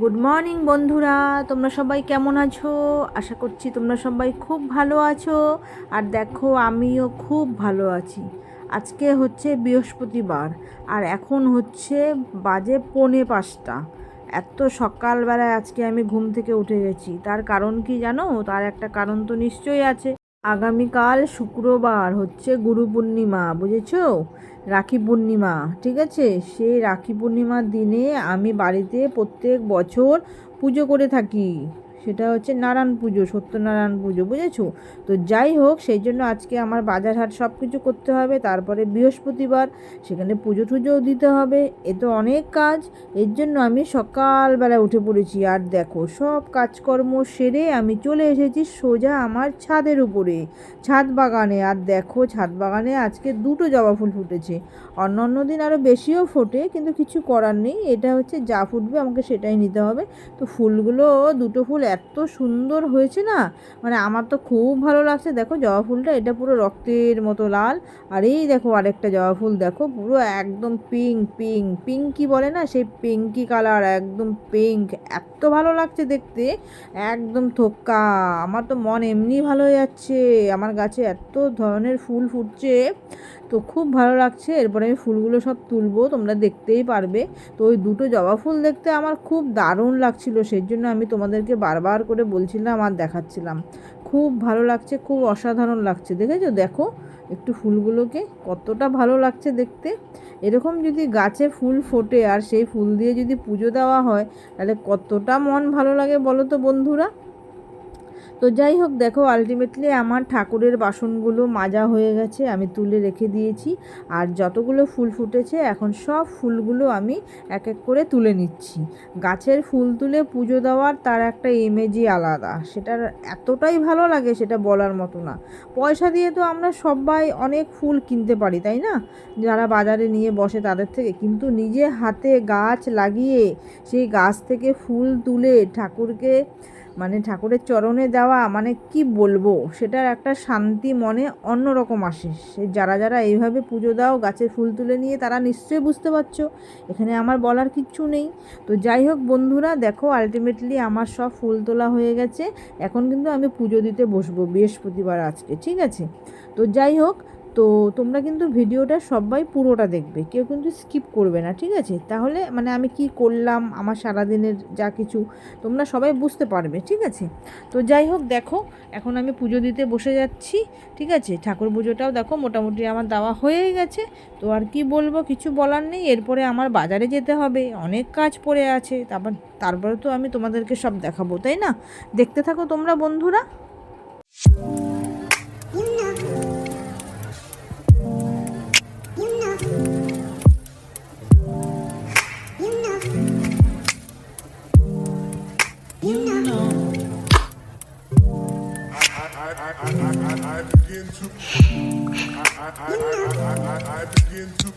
Good morning বন্ধুরা। তোমরা সবাই কেমন আছো? আশা করছি তোমরা সবাই খুব ভালো আছো। আর দেখো, আমিও খুব ভালো আছি। আজকে হচ্ছে বৃহস্পতিবার, আর এখন হচ্ছে বাজে পৌনে পাঁচটা। এত সকালবেলায় আজকে আমি ঘুম থেকে উঠে গেছি। তার কারণ কি জানো? তার একটা কারণ তো নিশ্চয়ই আছে। আগামীকাল শুক্রবার হচ্ছে গুরু পূর্ণিমা, বুঝেছ? রাখি পূর্ণিমা, ঠিক আছে? সেই রাখি পূর্ণিমার দিনে আমি বাড়িতে প্রত্যেক বছর পুজো করে থাকি। সেটা হচ্ছে নারায়ণ পুজো, সত্যনারায়ণ পুজো, বুঝেছ? তো যাই হোক, সেই জন্য আজকে আমার বাজার হাট সব কিছু করতে হবে, তারপরে বৃহস্পতিবার সেখানে পুজো টুজোও দিতে হবে, এ তো অনেক কাজ, এর জন্য আমি সকালবেলা উঠে পড়েছি, আর দেখো, সব কাজকর্ম সেরে আমি চলে এসেছি সোজা আমার ছাদের উপরে, ছাদ বাগানে, আর দেখো, ছাদ বাগানে আজকে দুটো জবা ফুল ফুটেছে অন্য অন্য দিন আরও বেশিও ফোটে, কিন্তু কিছু করার নেই, এটা হচ্ছে যা ফুটবে আমাকে সেটাই নিতে হবে, তো ফুলগুলো, দুটো ফুল এত সুন্দর হয়েছে না? মানে আমার তো খুব ভালো লাগছে। দেখো জবা ফুলটা, এটা পুরো রক্তের মতো লাল। আর এই দেখো আরেকটা জবা ফুল, দেখো পুরো একদম পিঙ্ক পিঙ্ক পিঙ্ক বলে না, সেই পিঙ্কি কালার একদম পিঙ্ক এত ভালো লাগছে দেখতে, একদম থোক্কা। আমার তো মন এমনি ভালো হয়ে যাচ্ছে। আমার গাছে এত ধরনের ফুল ফুটছে। তো খুব ভালো লাগছে। এরপরে আমি ফুলগুলো সব তুলবো, তোমরা দেখতেই পারবে। তো ওই দুটো জবা ফুল দেখতে আমার খুব দারুণ লাগছিল। সেই জন্য আমি তোমাদেরকে বারবার করে বলছিলাম আর দেখাচ্ছিলাম। খুব ভালো লাগছে, খুব অসাধারণ লাগছে, দেখেছ? দেখো, একটু ফুলগুলোকে কতটা ভালো লাগছে দেখতে। এরকম যদি গাছে ফুল ফোটে আর সেই ফুল দিয়ে যদি পুজো দেওয়া হয়, তাহলে কতটা মন ভালো লাগে বলো তো বন্ধুরা? তো যাই হোক, দেখো আলটিমেটলি আমার ঠাকুরের বাসনগুলো মাজা হয়ে গেছে, আমি তুলে রেখে দিয়েছি। আর যতগুলো ফুল ফুটেছে, এখন সব ফুলগুলো আমি এক এক করে তুলে নিচ্ছি। গাছের ফুল তুলে পুজো দেওয়ার তার একটা ইমেজই আলাদা। সেটার এতটাই ভালো লাগে সেটা বলার মতো না। পয়সা দিয়ে তো আমরা সবাই অনেক ফুল কিনতে পারি, তাই না? যারা বাজারে নিয়ে বসে তাদের থেকে। কিন্তু নিজে হাতে গাছ লাগিয়ে সেই গাছ থেকে ফুল তুলে ঠাকুরকে মানে ঠাকুরের চরণে দেওয়া মানে কি বলব? সেটার একটা শান্তি মনে অন্যরকম আসে। সে যারা যারা এইভাবে পুজো দাও গাছের ফুল তুলে নিয়ে, তারা নিশ্চয়ই বুঝতে পারছ। এখানে আমার বলার কিচ্ছু নেই। তো যাই হোক বন্ধুরা, দেখো আলটিমেটলি আমার সব ফুল তোলা হয়ে গেছে। এখন কিন্তু আমি পুজো দিতে বসবো বৃহস্পতিবার আজকে, ঠিক আছে? তো যাই হোক তো তোমরা কিন্তু ভিডিওটা সবাই পুরোটা দেখবে, কেউ কিন্তু স্কিপ করবে না, ঠিক আছে? তাহলে মানে আমি কি করলাম, আমার সারাদিনের যা কিছু, তোমরা সবাই বুঝতে পারবে, ঠিক আছে? তো যাই হোক, দেখো, এখন আমি পুজো দিতে বসে যাচ্ছি, ঠিক আছে? ঠাকুর পুজোটাও দেখো, মোটামুটি আমার দেওয়া হয়েই গেছে। তো আর কি বলব, কিছু বলার নেই, এরপরে আমার বাজারে যেতে হবে, অনেক কাজ পড়ে আছে, তারপর, তারপরে তো আমি তোমাদেরকে সব দেখাবো, তাই না? দেখতে থাকো তোমরা, বন্ধুরা। I, I, I, I, begin to.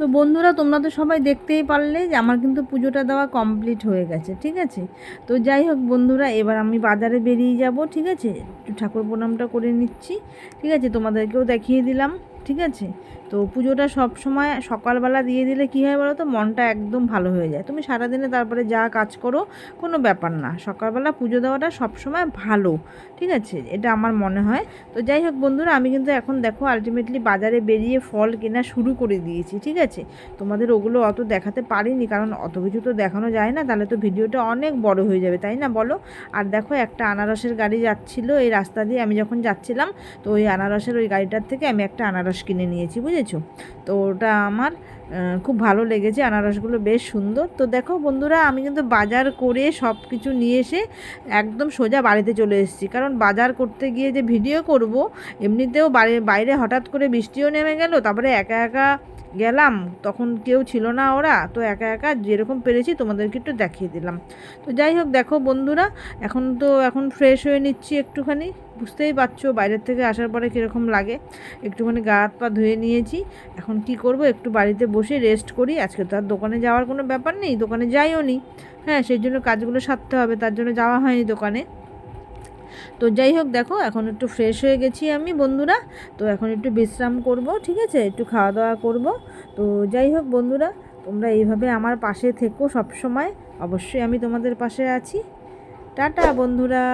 তো বন্ধুরা, তোমরা তো সবাই দেখতেই পারলে যে আমার কিন্তু পুজোটা দেওয়া কমপ্লিট হয়ে গেছে, ঠিক আছে? তো যাই হোক বন্ধুরা, এবার আমি বাজারে বেরিয়ে যাব, ঠিক আছে? ঠাকুর প্রণামটা করে নিচ্ছি, ঠিক আছে? তোমাদেরকেও দেখিয়ে দিলাম। ঠিক আছে? তো পুজোটা সব সময় সকালবেলা দিয়ে দিলে কী হয় বলো তো মনটা একদম ভালো হয়ে যায়। তুমি সারাদিনে তারপরে যা কাজ করো, কোনো ব্যাপার না। সকালবেলা পুজো দেওয়াটা সবসময় ভালো। ঠিক আছে? এটা আমার মনে হয়। তো যাই হোক বন্ধুরা, আমি কিন্তু এখন দেখো আলটিমেটলি বাজারে বেরিয়ে ফল কেনা শুরু করে দিয়েছি। ঠিক আছে? তোমাদের ওগুলো অত দেখাতে পারিনি, কারণ অত কিছু তো দেখানো যায় না। তাহলে তো ভিডিওটা অনেক বড় হয়ে যাবে, তাই না বলো? আর দেখো একটা আনারসের গাড়ি যাচ্ছিল, এই রাস্তা দিয়ে আমি যখন যাচ্ছিলাম, তো ওই আনারসের ওই গাড়িটার থেকে আমি একটা আনারস কিনে নিয়েছি, বুঝেছ? তো ওটা আমার খুব ভালো লেগেছে। আনারসগুলো বেশ সুন্দর। তো দেখো বন্ধুরা, আমি কিন্তু বাজার করে সব কিছু নিয়ে এসে একদম সোজা বাড়িতে চলে এসেছি। কারণ বাজার করতে গিয়ে যে ভিডিও করব, এমনিতেও বাইরে হঠাৎ করে বৃষ্টিও নেমে গেল, তারপরে একা একা গেলাম, তখন কেউ ছিল না ওরা, তো একা একা যেরকম পেরেছি তোমাদেরকে একটু দেখিয়ে দিলাম। তো যাই হোক, দেখো বন্ধুরা, এখন তো এখন ফ্রেশ হয়ে নিচ্ছি একটুখানি। বুঝতেই পারছ বাইরের থেকে আসার পরে কীরকম লাগে। একটুখানি গা হাত পা ধুয়ে নিয়েছি। এখন কি করব? একটু বাড়িতে বসে রেস্ট করি। আজকে তো আর দোকানে যাওয়ার কোনো ব্যাপার নেই, দোকানে যাইও নি। হ্যাঁ সেই জন্য কাজগুলো সারতে হবে, তার জন্য যাওয়া হয়নি দোকানে। তো যাই হোক দেখো, এখন একটু ফ্রেশ হয়ে গেছি আমি বন্ধুরা। তো এখন একটু বিশ্রাম করব, ঠিক আছে? একটু খাওয়া দাওয়া করব। তো যাই হোক বন্ধুরা, তোমরা এইভাবে আমার পাশে থেকো সবসময়। অবশ্যই আমি তোমাদের পাশে আছি। টাটা বন্ধুরা।